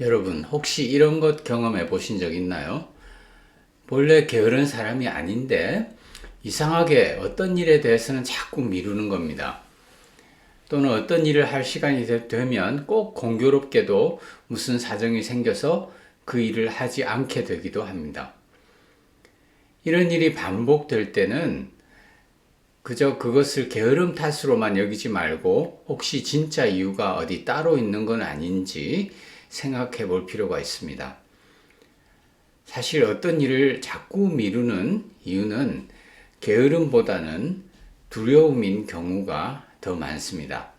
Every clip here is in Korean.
여러분, 혹시 이런 것 경험해 보신 적 있나요? 본래 게으른 사람이 아닌데 이상하게 어떤 일에 대해서는 자꾸 미루는 겁니다. 또는 어떤 일을 할 시간이 되- 되면 꼭 공교롭게도 무슨 사정이 생겨서 그 일을 하지 않게 되기도 합니다. 이런 일이 반복될 때는 그저 그것을 게으름 탓으로만 여기지 말고 혹시 진짜 이유가 어디 따로 있는 건 아닌지 생각해 볼 필요가 있습니다. 사실 어떤 일을 자꾸 미루는 이유는 게으름보다는 두려움인 경우가 더 많습니다.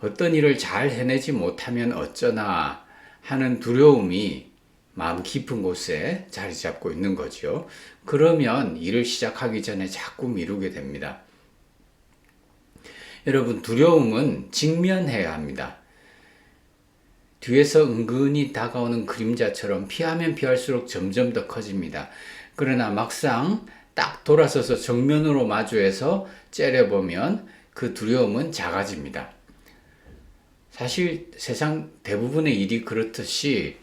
어떤 일을 잘 해내지 못하면 어쩌나 하는 두려움이 마음 깊은 곳에 자리 잡고 있는 거죠. 그러면 일을 시작하기 전에 자꾸 미루게 됩니다. 여러분, 두려움은 직면해야 합니다. 뒤에서 은근히 다가오는 그림자처럼 피하면 피할수록 점점 더 커집니다. 그러나 막상 딱 돌아서서 정면으로 마주해서 째려보면 그 두려움은 작아집니다. 사실 세상 대부분의 일이 그렇듯이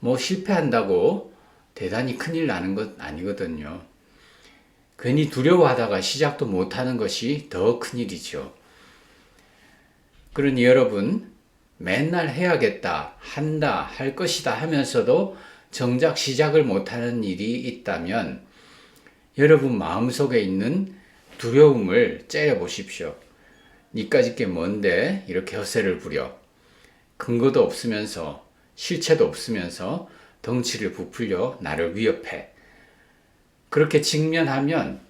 뭐 실패한다고 대단히 큰일 나는 것 아니거든요. 괜히 두려워하다가 시작도 못하는 것이 더 큰일이죠. 그러니 여러분, 맨날 해야겠다, 한다, 할 것이다 하면서도 정작 시작을 못하는 일이 있다면 여러분 마음속에 있는 두려움을 째려 보십시오. 니까짓 게 뭔데 이렇게 허세를 부려. 근거도 없으면서 실체도 없으면서 덩치를 부풀려 나를 위협해. 그렇게 직면하면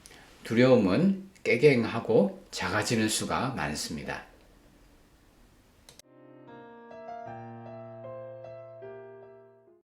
두려움은 깨갱하고 작아지는 수가 많습니다.